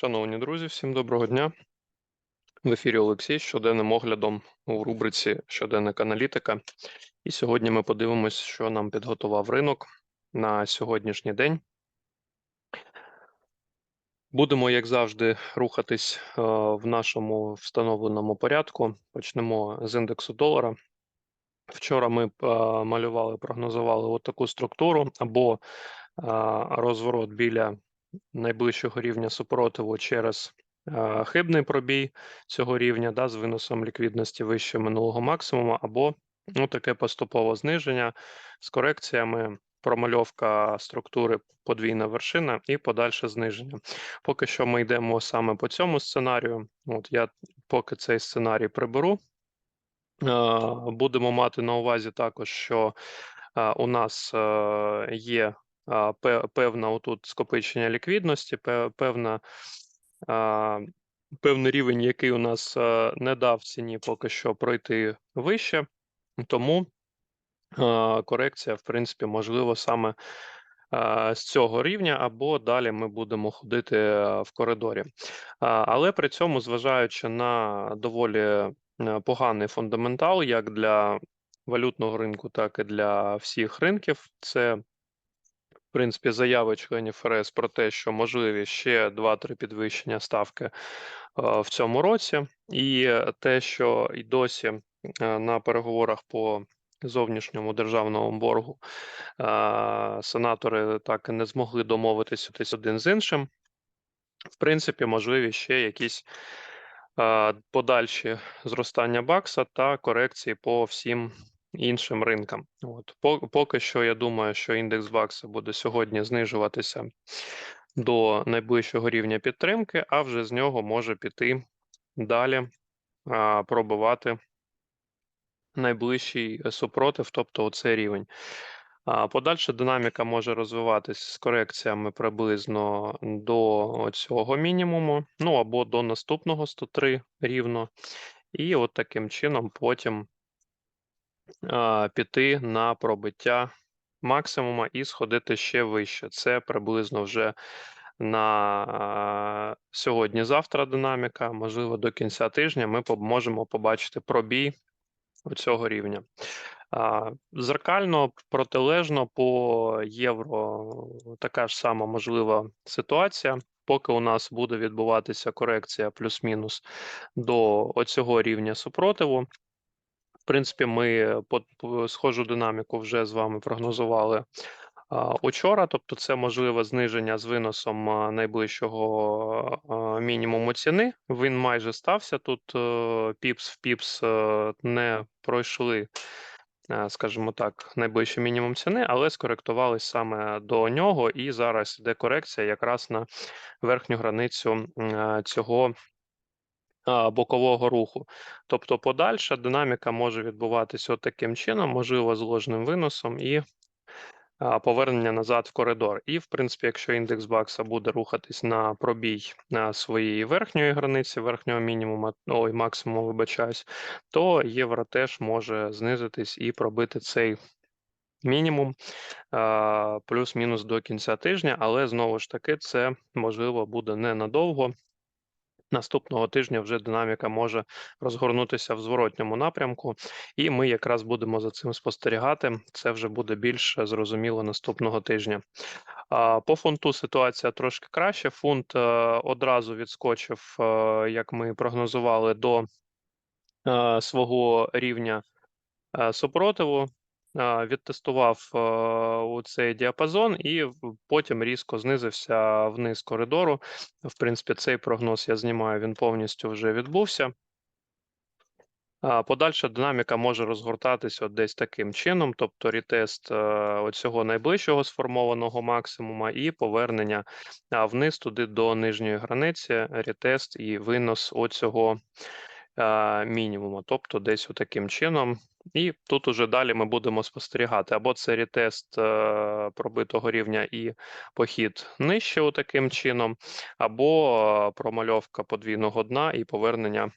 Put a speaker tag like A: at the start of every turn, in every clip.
A: Шановні друзі, всім доброго дня. В ефірі Олексій з щоденним оглядом у рубриці Щоденник аналітика. І сьогодні ми подивимось, що нам підготував ринок на сьогоднішній день. Будемо, як завжди, рухатись е, в нашому встановленому порядку. Почнемо з індексу долара. Вчора ми е, малювали, прогнозували от таку структуру або е, розворот біля найближчого рівня супротиву через е, хибний пробій цього рівня да, з виносом ліквідності вище минулого максимуму, або ну, таке поступове зниження з корекціями, промальовка структури подвійна вершина і подальше зниження. Поки що ми йдемо саме по цьому сценарію. От я поки цей сценарій приберу. Е, Будемо мати на увазі також, що е, у нас є а, пе- певна отут скопичення ліквідності, певна, певний рівень, який у нас не дав ціні поки що пройти вище, тому корекція, в принципі, можливо саме з цього рівня, або далі ми будемо ходити в коридорі. Але при цьому, зважаючи на доволі поганий фундаментал, як для валютного ринку, так і для всіх ринків, це в принципі, заяви членів ФРС про те, що можливі ще 2-3 підвищення ставки е, в цьому році, і те, що і досі е, на переговорах по зовнішньому державному боргу е, сенатори так і не змогли домовитися десь один з іншим. В принципі, можливі ще якісь подальші зростання бакса та корекції по всім іншим ринкам. От поки що я думаю, що індекс бакса буде сьогодні знижуватися до найближчого рівня підтримки, а вже з нього може піти далі а, пробивати найближчий супротив, тобто оцей рівень. А подальша динаміка може розвиватись з корекціями приблизно до цього мінімуму, ну або до наступного 103 рівно. І от таким чином потім піти на пробиття максимума і сходити ще вище. Це приблизно вже на сьогодні-завтра динаміка. Можливо, до кінця тижня ми можемо побачити пробій цього рівня. Зеркально протилежно по євро така ж сама можлива ситуація. Поки у нас буде відбуватися корекція плюс-мінус до оцього рівня супротиву. В принципі, ми по, схожу динаміку вже з вами прогнозували учора. Тобто, це можливе зниження з виносом найближчого мінімуму ціни. Він майже стався. Тут е, піпс в піпс е, не пройшли, е, скажімо так, найближчий мінімум ціни, але скоректувались саме до нього. І зараз йде корекція якраз на верхню границю цього бокового руху. Тобто подальша динаміка може відбуватися таким чином, можливо, з ложним виносом і повернення назад в коридор. І, в принципі, якщо індекс бакса буде рухатись на пробій на своєї верхньої границі, верхнього мінімуму, ой, максимуму, вибачаюсь, то євро теж може знизитись і пробити цей мінімум плюс-мінус до кінця тижня, але знову ж таки це можливо буде ненадовго. Наступного тижня вже динаміка може розгорнутися в зворотньому напрямку, і ми якраз будемо за цим спостерігати. Це вже буде більш зрозуміло наступного тижня. По фунту ситуація трошки краще. Фунт е, одразу відскочив, е, як ми прогнозували, до е, свого рівня супротиву. Відтестував у цей діапазон і потім різко знизився вниз коридору. В принципі, цей прогноз я знімаю, він повністю вже відбувся. Подальша динаміка може розгортатися от десь таким чином, тобто рітест е, оцього найближчого сформованого максимума і повернення вниз туди до нижньої границі, рітест і винос оцього мінімуму, тобто десь таким чином. І тут уже далі ми будемо спостерігати або це рітест е, пробитого рівня і похід нижче таким чином, або е, промальовка подвійного дна і повернення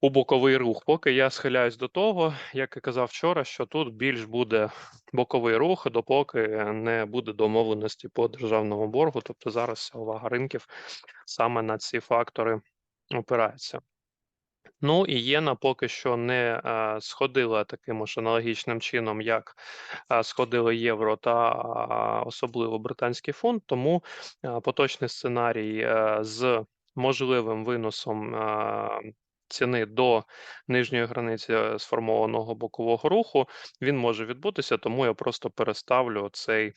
A: у боковий рух. Поки я схиляюсь до того, як і казав вчора, що тут більш буде боковий рух, допоки не буде домовленості по державному боргу. Тобто зараз увага ринків саме на ці фактори опирається. Ну і єна поки що не е, сходила таким ж аналогічним чином, як е, сходили євро та а, особливо британський фунт. Тому е, поточний сценарій е, з можливим виносом е, ціни до нижньої границі сформованого бокового руху він може відбутися, тому я просто переставлю цей а,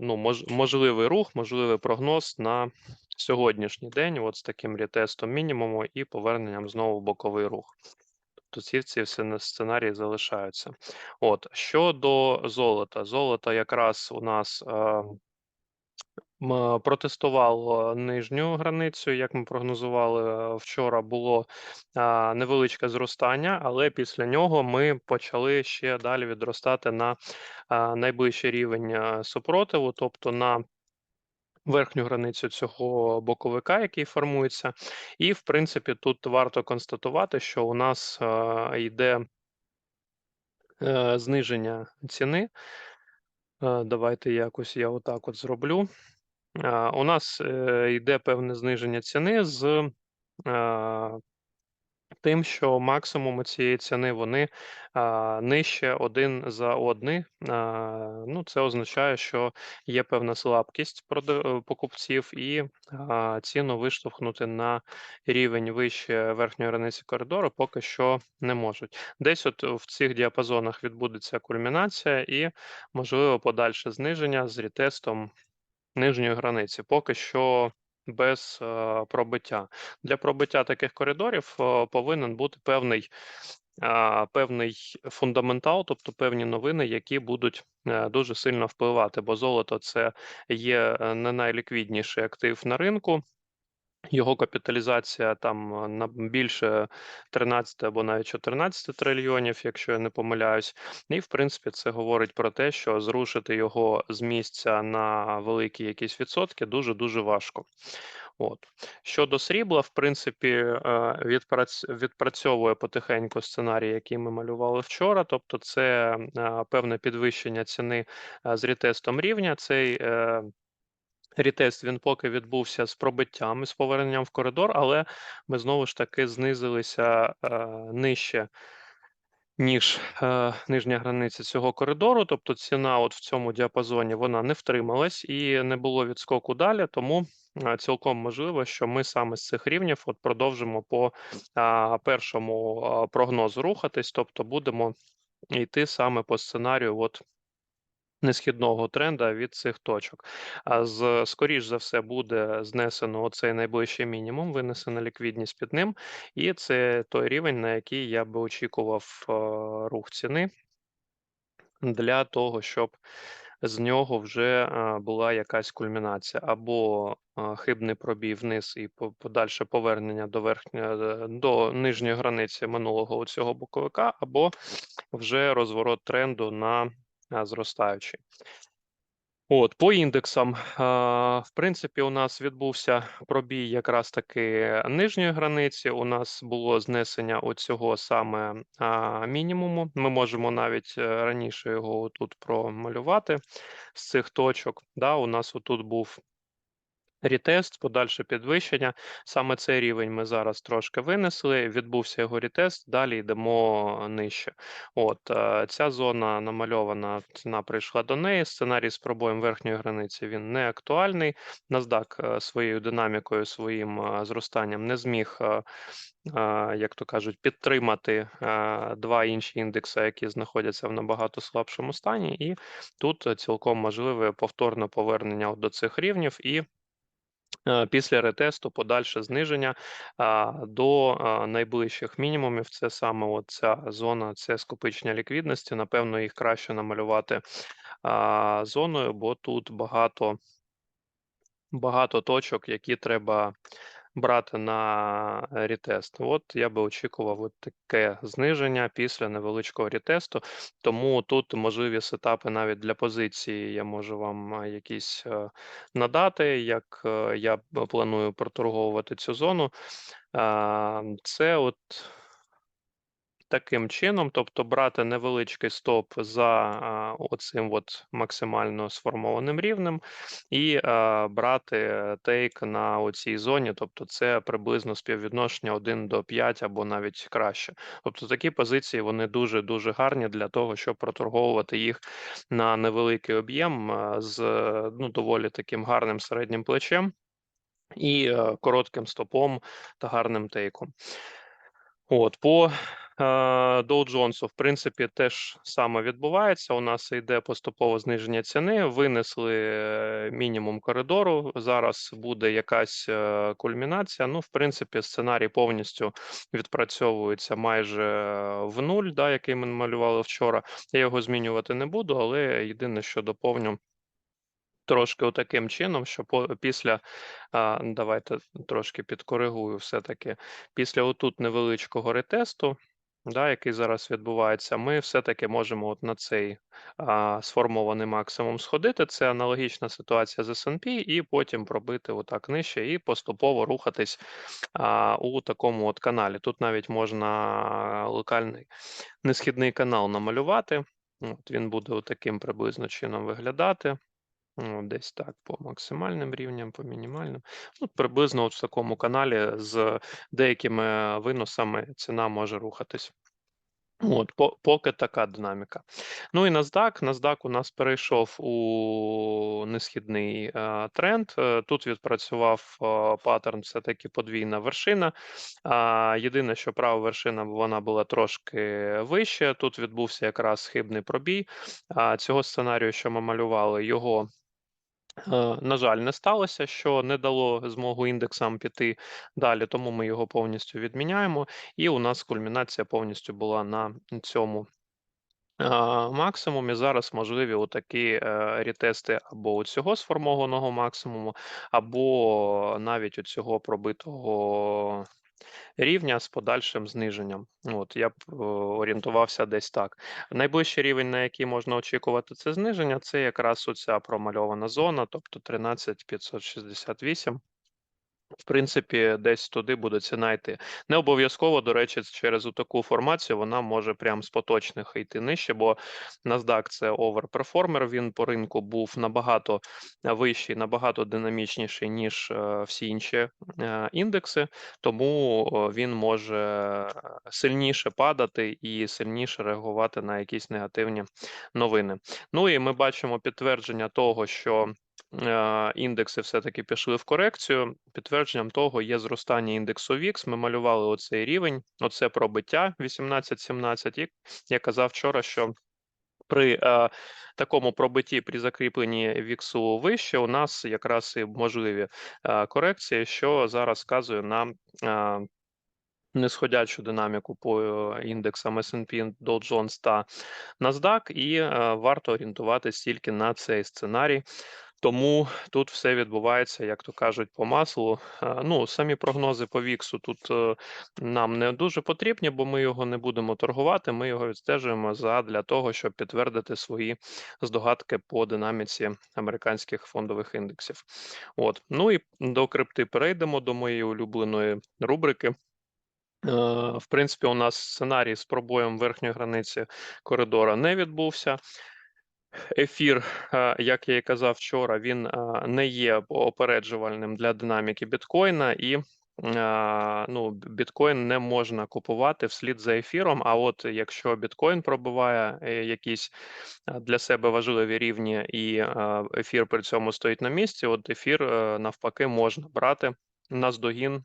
A: ну, мож, можливий рух, можливий прогноз на сьогоднішній день, от з таким рітестом мінімуму і поверненням знову в боковий рух. Тобто ці всі сценарії залишаються. От щодо золота, золото якраз у нас е, м, протестувало нижню границю, як ми прогнозували вчора, було невеличке зростання, але після нього ми почали ще далі відростати на найближчий рівень е, супротиву, тобто на верхню границю цього боковика, який формується. І, в принципі, тут варто констатувати, що у нас е, йде е, зниження ціни. Е, Давайте якось я отак от зроблю. У нас е, йде певне зниження ціни з тим, що максимуми цієї ціни вони нижче один за одний. Ну, це означає, що є певна слабкість покупців, і ціну виштовхнути на рівень вище верхньої границі коридору поки що не можуть. Десь от в цих діапазонах відбудеться кульмінація і можливо подальше зниження з рітестом нижньої границі. Поки що без е, пробиття. Для пробиття таких коридорів е, повинен бути певний, е, певний фундаментал, тобто певні новини, які будуть е, дуже сильно впливати, бо золото це є е, не найліквідніший актив на ринку. Його капіталізація там е, на більше 13 або навіть 14 трильйонів, якщо я не помиляюсь. І в принципі це говорить про те, що зрушити його з місця на великі якісь відсотки дуже дуже важко. От щодо срібла, в принципі, е, відпрацьовує потихеньку сценарій, який ми малювали вчора. Тобто, це е, певне підвищення ціни з рітестом рівня. Цей Рітест він поки відбувся з пробиттям з поверненням в коридор, але ми знову ж таки знизилися е, нижче, ніж е, нижня границя цього коридору. Тобто ціна от в цьому діапазоні вона не втрималась і не було відскоку далі. Тому е, цілком можливо, що ми саме з цих рівнів от продовжимо по е, першому прогнозу рухатись, тобто будемо йти саме по сценарію. от несхідного тренда від цих точок. А з скоріш за все буде знесено оцей найближчий мінімум, винесена ліквідність під ним, і це той рівень, на який я би очікував е, рух ціни для того, щоб з нього вже е, була якась кульмінація, або е, хибний пробій вниз і подальше повернення до верхньої до нижньої границі минулого цього боковика, або вже розворот тренду на зростаючий. От, по індексам, в принципі, у нас відбувся пробій якраз таки нижньої границі. У нас було знесення оцього саме мінімуму. Ми можемо навіть е, раніше його тут промалювати з цих точок. Да, у нас отут був Рітест, подальше підвищення. Саме цей рівень ми зараз трошки винесли. Відбувся його рітест, далі йдемо нижче. От е, ця зона намальована, ціна прийшла до неї. Сценарій з пробоєм верхньої границі він не актуальний. NASDAQ е, своєю динамікою, своїм е, зростанням не зміг. Як то кажуть, підтримати два інші індекси, які знаходяться в набагато слабшому стані, і тут цілком можливе повторне повернення до цих рівнів і Після ретесту подальше зниження до найближчих мінімумів. Це саме ця зона, це скопичення ліквідності. Напевно, їх краще намалювати зоною, бо тут багато, багато точок, які треба брати на рітест. От я би очікував от таке зниження після невеличкого рітесту. Тому тут можливі сетапи навіть для позиції. Я можу вам якісь е, надати, як е, я планую проторговувати цю зону. А, Це от таким чином, тобто брати невеличкий стоп за а, оцим от максимально сформованим рівнем, і а, брати тейк на оцій зоні, тобто це приблизно співвідношення 1 до 5 або навіть краще. Тобто такі позиції вони дуже дуже гарні для того, щоб проторговувати їх на невеликий об'єм з ну доволі таким гарним середнім плечем і е, коротким стопом та гарним тейком. От, по Dow Jones, в принципі, теж саме відбувається. У нас йде поступове зниження ціни. Винесли е, мінімум коридору. Зараз буде якась е, кульмінація. Ну, в принципі, сценарій повністю відпрацьовується майже е, в нуль, да, який ми малювали вчора. Я його змінювати не буду, але єдине, що доповню. Трошки таким чином, що після давайте трошки підкоригую все-таки. Після отут невеличкого ретесту, да, який зараз відбувається, ми все-таки можемо от на цей а, сформований максимум сходити. Це аналогічна ситуація з S&P, і потім пробити отак нижче і поступово рухатись а, у такому от каналі. Тут навіть можна локальний несхідний канал намалювати. От Він буде таким приблизно чином виглядати. Ну, десь так, по максимальним рівням, по мінімальним. Ну, приблизно от в такому каналі з деякими виносами ціна може рухатись. От, по, поки така динаміка. Ну і NASDAQ. NASDAQ у нас перейшов у несхідний е, тренд. Е, Тут відпрацював е, паттерн, все-таки подвійна вершина. А, єдине, що права вершина вона була трошки вище. Тут відбувся якраз хибний пробій. А, цього сценарію, що ми малювали, його Е, на жаль, не сталося, що не дало змогу індексам піти далі, тому ми його повністю відміняємо. І у нас кульмінація повністю була на цьому е, максимумі. Зараз можливі отакі е, рітести або у цього сформованого максимуму, або навіть у цього пробитого рівня з подальшим зниженням. От я б е, орієнтувався десь так. Найближчий рівень, на який можна очікувати це зниження, це якраз оця промальована зона, тобто 13568. В принципі, десь туди буде ціна йти. Не обов'язково, до речі, через таку формацію вона може прямо з поточних йти нижче, бо NASDAQ – це оверперформер, він по ринку був набагато вищий, набагато динамічніший, ніж е, всі інші е, індекси, тому він може сильніше падати і сильніше реагувати на якісь негативні новини. Ну і ми бачимо підтвердження того, що Е, індекси все-таки пішли в корекцію. Підтвердженням того є зростання індексу VIX. Ми малювали оцей рівень, оце пробиття 18-17. І я казав вчора, що при е, такому пробитті при закріпленні віксу вище у нас якраз і можливі е, корекції, що зараз вказує на е, несходячу динаміку по е, індексам S&P, Dow Jones та NASDAQ, і е, варто орієнтуватись тільки на цей сценарій. Тому тут все відбувається, як то кажуть, по маслу. Е, ну, самі прогнози по Віксу тут е, нам не дуже потрібні, бо ми його не будемо торгувати. Ми його відстежуємо для того, щоб підтвердити свої здогадки по динаміці американських фондових індексів. От, ну і до крипти перейдемо до моєї улюбленої рубрики. Е, в принципі, у нас сценарій з пробоєм верхньої границі коридора не відбувся. Ефір, е, як я і казав вчора, він е, не є опереджувальним для динаміки біткоїна, і е, ну, біткоін не можна купувати вслід за ефіром. А от якщо біткоін пробиває якісь для себе важливі рівні, і ефір при цьому стоїть на місці, от ефір навпаки можна брати наздогін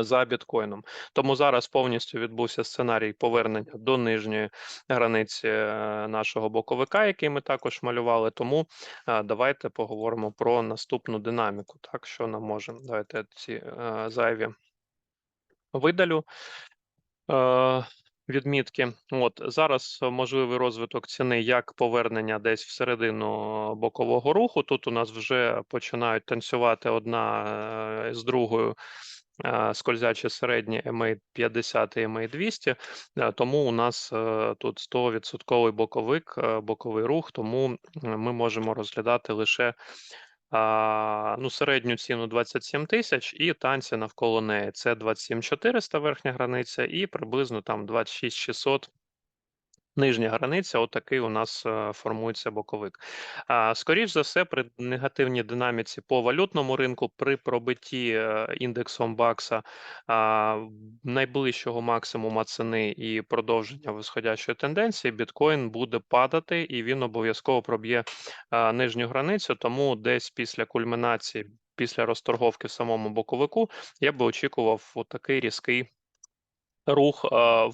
A: за біткоїном. Тому зараз повністю відбувся сценарій повернення до нижньої границі е, нашого боковика, який ми також малювали. Тому давайте поговоримо про наступну динаміку. Так, що нам може давайте ці е, зайві видалю. Е, відмітки, от зараз можливий розвиток ціни як повернення десь всередину бокового руху. Тут у нас вже починають танцювати одна з другою скользяче середні EMA 50 і EMA 200, тому у нас е, тут 100% боковик, е, боковий рух, тому ми можемо розглядати лише ну, середню ціну 27 тисяч і танці навколо неї. Це 27 400 верхня границя і приблизно там 26 600 Нижня границя, отакий у нас е, формується боковик. Скоріш за все, при негативній динаміці по валютному ринку, при пробитті е, індексом Бакса найближчого максимума ціни і продовження висходящої тенденції, біткоін буде падати, і він обов'язково проб'є нижню границю. Тому десь після кульмінації, після розторговки в самому боковику, я би очікував отакий різкий. Рух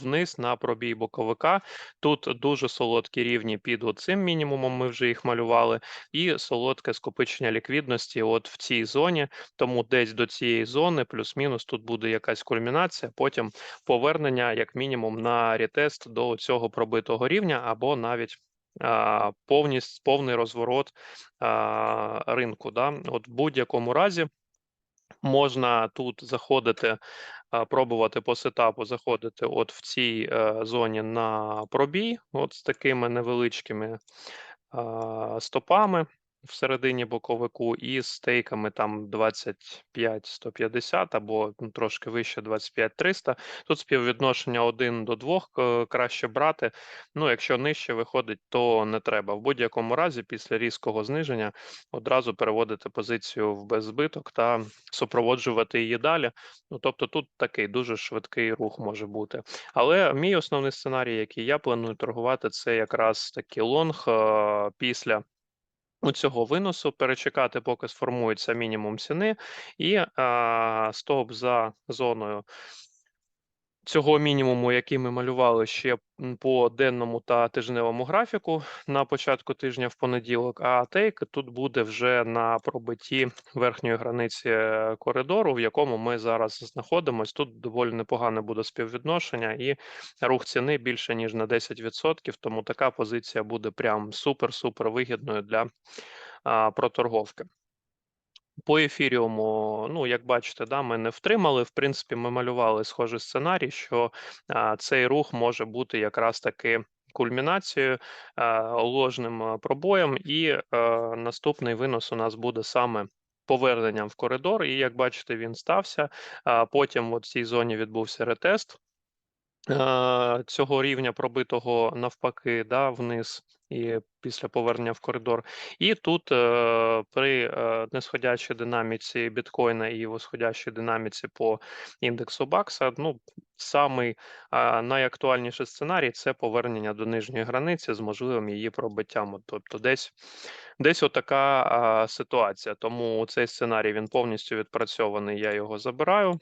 A: вниз на пробій боковика. Тут дуже солодкі рівні під цим мінімумом, ми вже їх малювали, і солодке скопичення ліквідності от в цій зоні. Тому десь до цієї зони, плюс-мінус, тут буде якась кульмінація, потім повернення, як мінімум, на ретест до цього пробитого рівня, або навіть повність, повний розворот а, ринку. Да? От в будь-якому разі. Можна тут заходити, пробувати по сетапу заходити от в цій е, зоні на пробій, от з такими невеличкими стопами всередині боковику, і з стейками там 25-150 або ну, трошки вище 25-300. Тут співвідношення 1 до 2 краще брати. Ну, якщо нижче виходить, то не треба. В будь-якому разі, після різкого зниження одразу переводити позицію в беззбиток та супроводжувати її далі. Ну, тобто тут такий дуже швидкий рух може бути. Але мій основний сценарій, який я планую торгувати, це якраз такий лонг е, після. Цього виносу перечекати, поки сформується мінімум ціни, і а, стоп за зоною цього мінімуму, який ми малювали ще по денному та тижневому графіку на початку тижня в понеділок. А тейк тут буде вже на пробитті верхньої границі е, коридору, в якому ми зараз знаходимося. Тут доволі непогане буде співвідношення, і рух ціни більше ніж на 10%, Тому така позиція буде прям супер-супер вигідною для проторговки. По ефіріуму, ну як бачите, да, ми не втримали. В принципі, ми малювали схожий сценарій, що а, цей рух може бути якраз таки кульмінацією, а, ложним пробоєм, і а, наступний винос у нас буде саме поверненням в коридор. І як бачите, він стався. А потім от в цій зоні відбувся ретест цього рівня пробитого навпаки, да, вниз і після повернення в коридор. І тут е, при е, нисходячій динаміці біткоїна і восходящій динаміці по індексу Бакса, ну, самий е, найактуальніший сценарій це повернення до нижньої границі з можливим її пробиттям. Тобто десь Десь отака ситуація. Тому цей сценарій він повністю відпрацьований. Я його забираю.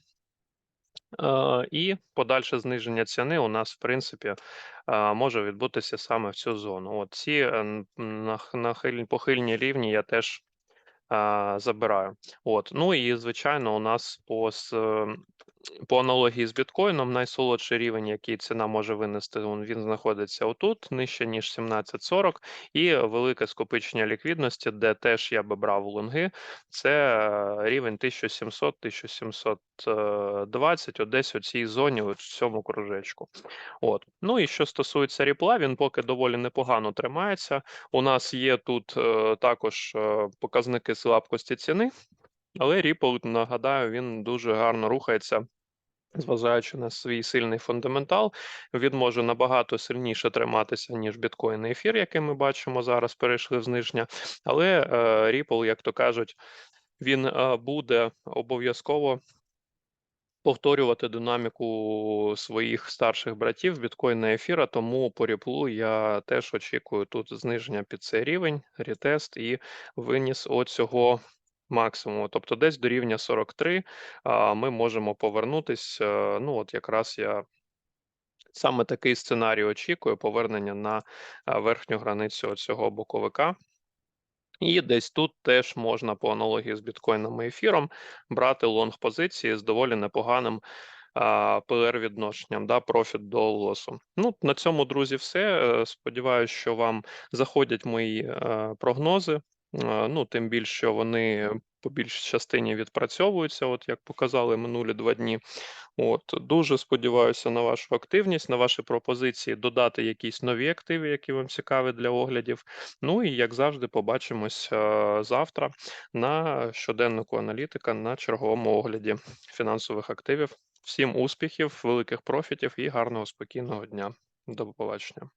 A: Е, І подальше зниження ціни у нас, в принципі, е, може відбутися саме в цю зону. От ці е, похильні рівні я теж забираю. От, ну і звичайно, у нас по по аналогії з біткоїном, найсолодший рівень, який ціна може винести, він знаходиться отут, нижче ніж 1740, і велике скопичення ліквідності, де теж я би брав лонги, це е, рівень 1700-1720, от десь у цій зоні, в цьому кружечку. От. Ну і що стосується ріпла, він поки доволі непогано тримається. У нас є тут е, також е, показники слабкості ціни, але Ripple, нагадаю, він дуже гарно рухається. Зважаючи на свій сильний фундаментал, він може набагато сильніше триматися, ніж біткоін і ефір, який ми бачимо зараз, перейшли в зниження. Але е, Ripple, як то кажуть, він е, буде обов'язково повторювати динаміку своїх старших братів біткоїна і ефіра. Тому по Ripple я теж очікую тут зниження під цей рівень, ретест і виніс оцього максимуму. Тобто десь до рівня 43 ми можемо повернутись. е, Ну, от якраз я саме такий сценарій очікую: повернення на верхню границю цього боковика. І десь тут теж можна по аналогії з біткоїном і ефіром брати лонг позиції з доволі непоганим pr відношенням, да, профіт до лосу. Ну, на цьому, друзі, все. Е, Сподіваюсь, що вам заходять мої е, прогнози. Е, Ну, тим більше, що вони по більшій частині відпрацьовуються, от як показали минулі два дні. От дуже сподіваюся на вашу активність, на ваші пропозиції додати якісь нові активи, які вам цікаві для оглядів. Ну і як завжди, побачимось е, завтра на щоденнику аналітика на черговому огляді фінансових активів. Всім успіхів, великих профітів і гарного спокійного дня. До побачення.